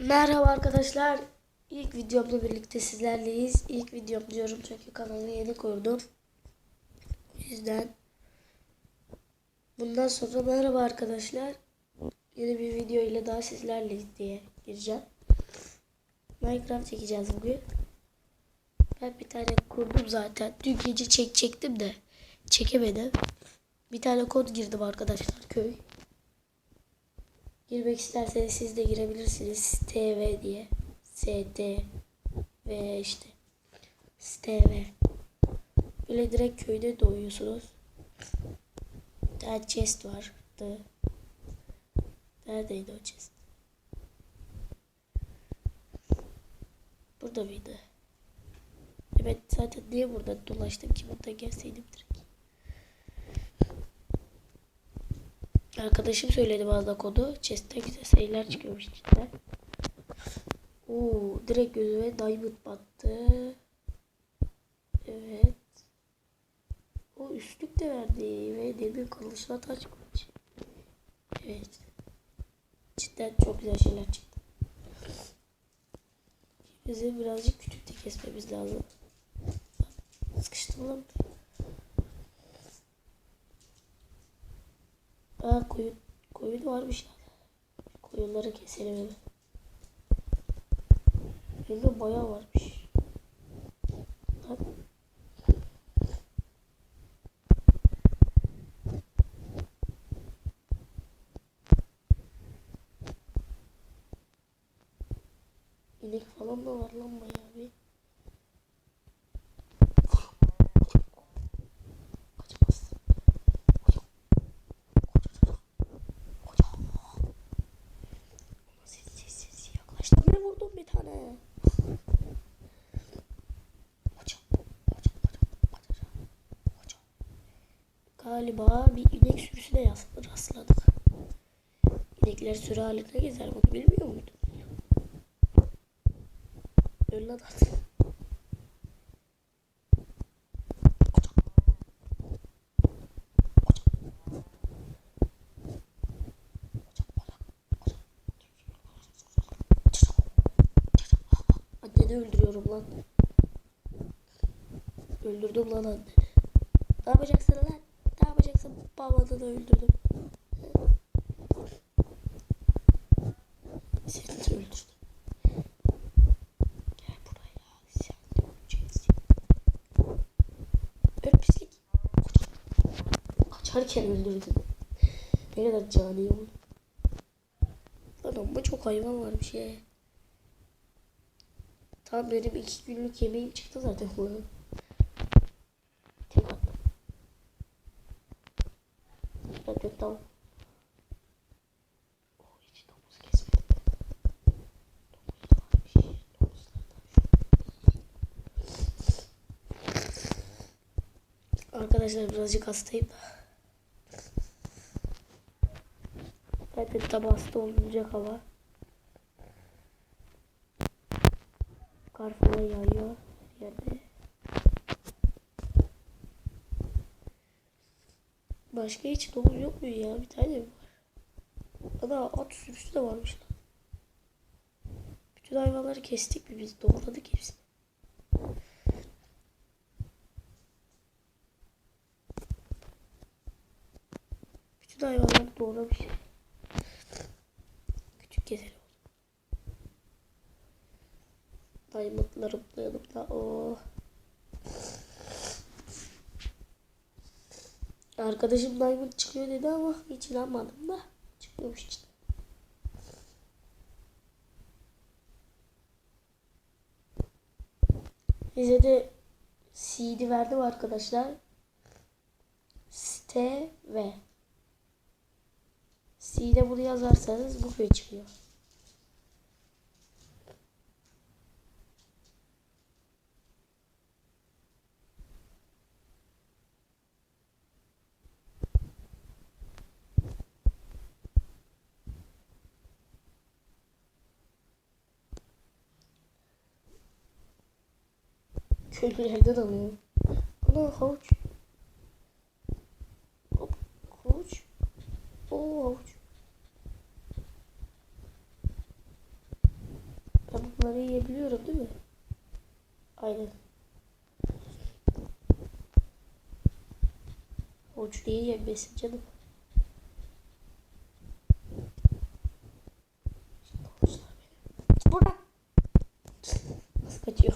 Merhaba arkadaşlar. İlk videomla birlikte sizlerleyiz. İlk videom diyorum çünkü kanalı yeni kurdum. O yüzden bundan sonra merhaba arkadaşlar. Yeni bir video ile daha sizlerleyiz diye gireceğim. Minecraft çekeceğiz bugün. Ben bir tane kurdum zaten. Dün gece çekecektim de çekemedim. Bir tane kod girdim arkadaşlar köy. Girmek isterseniz siz de girebilirsiniz. TV diye. ST ve işte STV. Böyle direkt köyde doğuyorsunuz. Tane chest vardı. Neredeydi o chest? Burada mıydı? Evet zaten niye burada dolaştım ki burada gelseydim direkt. Arkadaşım söyledi bana kodu. Chest'te güzel sayılar çıkıyormuş cidden. Oo, direkt gözüme diamond battı. Evet. O üstlük de verdi ve demir kılıçla taç kılıç. Evet. Cidden çok güzel şeyler çıktı. Bizi birazcık küçük de kesmemiz lazım. Sıkıştım lan. Aa koyun, koyun varmış lan. Koyunları keselim hemen. Bende bayağı varmış. İnek falan da var lan bayağı bir. Galiba bir inek sürüsüne rastladık. İnekler sürü halinde gezer bunu bilmiyor muydun? Lan at. Anneni öldürüyorum lan. Öldürdüm lan anneni. Ne yapacaksın lan? Babanı da öldürdüm. Seni de öldürdüm. Gel buraya. Sen de öleceksin. Öl. Kaçarken öldürdüm. Ne kadar cani oğlum. Lan amma çok hayvan varmış ya. Tam benim iki günlük yemeğim çıktı zaten bu. Tek attım. Evet yok tamam. Oh hiç domuz kesmedim. Domuz da Domuzlardan. Arkadaşlar birazcık hastayım. Zaten tam hasta olunacak hava. Kar falan yağıyor yerde. Başka hiç domuz yok mu ya? Bir tane mi var? Ana at sürüsü de varmış lan. Bütün hayvanları kestik mi biz? Doğradık hepsini. Bütün hayvanları doğramış. Küçük keselim. Diamondlarım da yanımda. Oh. Arkadaşım diamond çıkıyor dedi ama hiç inanmadım da. Çıkıyormuş işte. Bize de CD verdim arkadaşlar. Site ve C'de bunu yazarsanız bu köy çıkıyor. Köylülerden alıyorum. Ana havuç. Hop, havuç. Oo havuç. Bunları yiyebiliyorum değil mi? Aynen. Havuç niye yemesin canım? Şimdi havuçlar benim. Git buradan. Nasıl kaçıyor?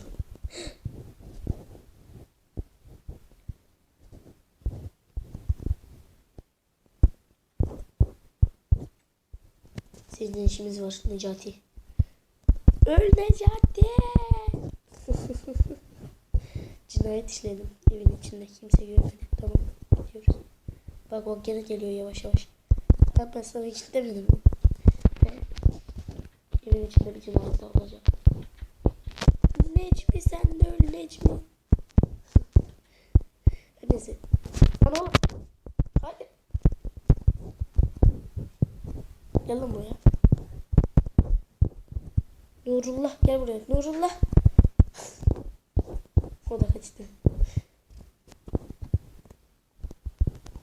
Senin işimiz var Necati. Öl Necati. Cinayet işledim evin içinde. Kimse görmedi. Tamam gidiyoruz. Bak o gene geliyor yavaş yavaş. Ben, ben sana hiç demedim Evin içinde bir cinayet olacak. Necmi sen de öl Necmi. Neyse. Ana. Hayır. Gel lan buraya. Nurullah gel buraya. Nurullah. O da kaçtı.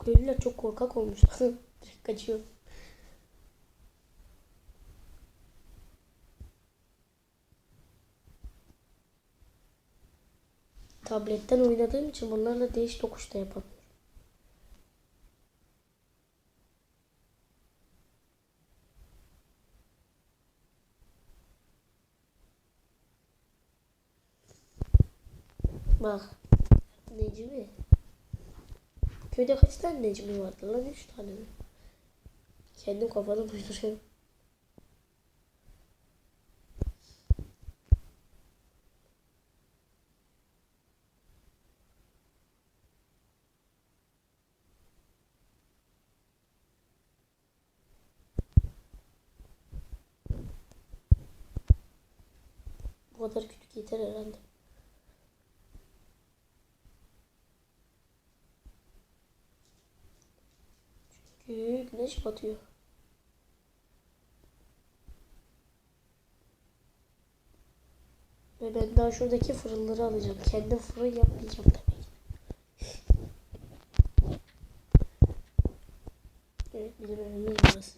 Köylüler çok korkak olmuş. Direkt kaçıyor. Tabletten oynadığım için bunlarla değiş tokuş da yapamıyorum. Bak. Necmi. Köyde kaç tane Necmi vardı lan? Üç tane mi? Kendim kafadan uyduruyorum. Bu kadar küçük yeter herhalde. Güneş batıyor. Ve ben daha şuradaki fırınları alacağım. Kendim fırın yapmayacağım tabii. Evet bizim evimiz burası.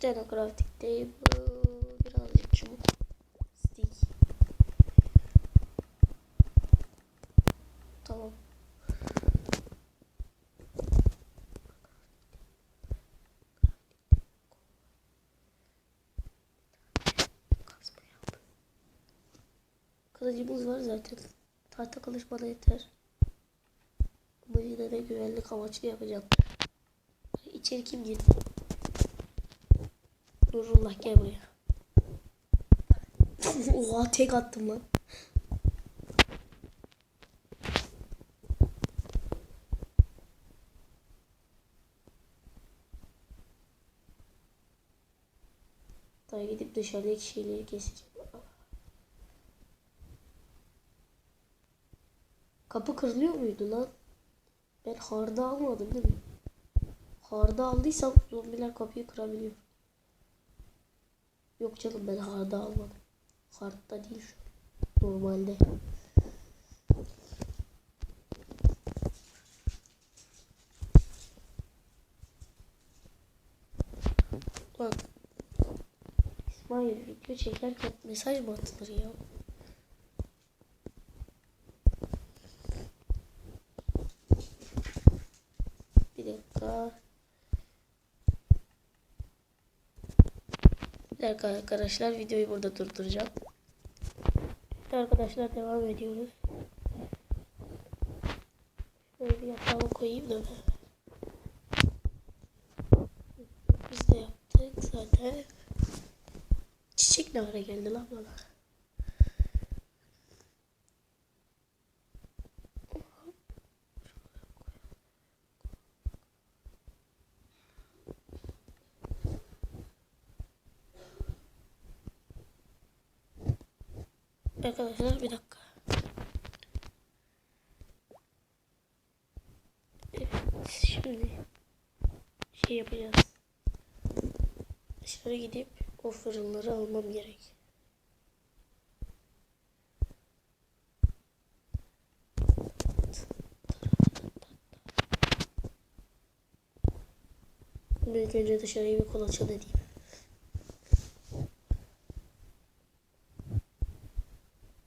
Crafting table, birazcık çubuk, stick. Tamam. Kazma yap. Kılıcımız var zaten. Tahta kılıç bana yeter. Bu yine de güvenlik amaçlı yapacağım. İçeri kim girdi? Nurullah gel buraya. Oha tek attım lan. Daha gidip dışarıdaki şeyleri keseceğim. Kapı kırılıyor muydu lan? Ben harda almadım değil mi? Harda aldıysam zombiler kapıyı kırabiliyor. Yok canım ben harda almadım. Hardda değil şu. Normalde. Bak. İsmail video çekerken mesaj mı atılır ya? Bir dakika. Dakika arkadaşlar videoyu burada durduracağım. Evet arkadaşlar devam ediyoruz. Şöyle yatağımı koyayım da. Biz de yaptık zaten. Çiçek ne ara geldi lan bana? Arkadaşlar bir dakika. Evet şimdi şey yapacağız. Dışarı gidip o fırınları almam gerek. ilk önce dışarıyı bir kolaçan edeyim.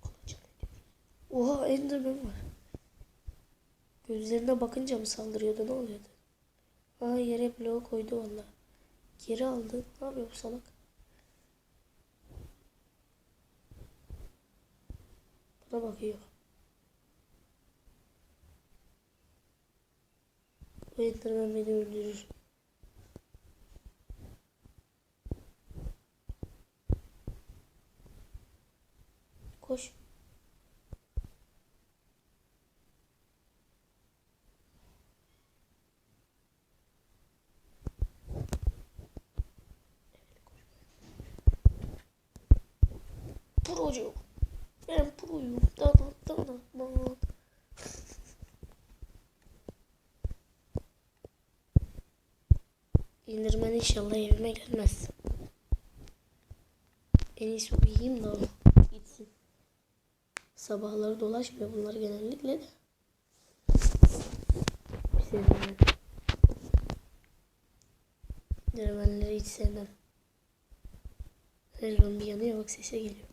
Kolaçan ediyorum. Oha Enderman var. Gözlerine bakınca mı saldırıyordu ne oluyordu? Ha yere bloğu koydu valla. Geri aldı. Ne yapıyor bu salak? Bana bakıyor. Bu Enderman beni öldürür. Koş. Procu. Ben proyum. Da da da da da. İndirmen inşallah evime gelmez. En iyisi uyuyayım da gitsin. Sabahları dolaşmıyor bunlar genellikle de. Bir sevmem. İndirmenleri hiç sevmem. Her bir yanıyor bak sese geliyor.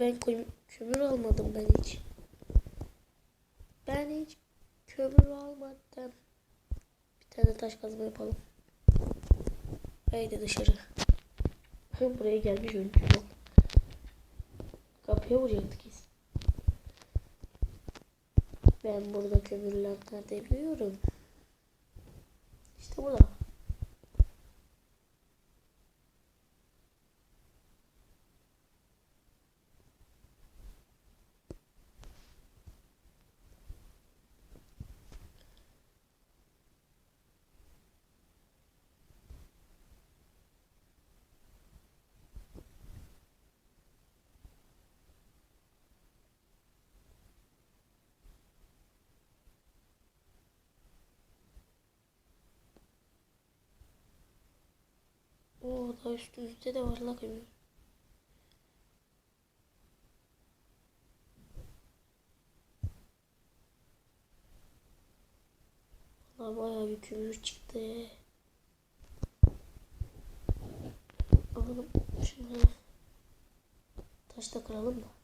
Ben köm- kömür almadım ben hiç. Ben hiç kömür almadım. Bir tane taş kazma yapalım. Haydi dışarı. Buraya gelmiş öldü lan. Kapıya vuracaktı kesin. Ben burada kömürler nerede biliyorum. İşte burada. Oo da üstümüzde de var la kömür. Bayağı bir kömür çıktı. Alalım şunları. Taş da kıralım da.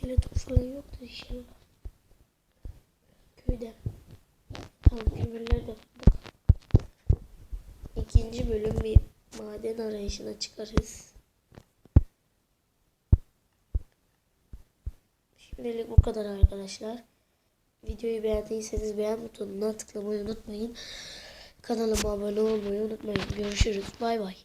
İskeleton falan yoktu inşallah. Köyde. Tamam kömürleri de bulduk. İkinci bölüm bir maden arayışına çıkarız. Şimdilik bu kadar arkadaşlar. Videoyu beğendiyseniz beğen butonuna tıklamayı unutmayın. Kanalıma abone olmayı unutmayın. Görüşürüz. Bay bay.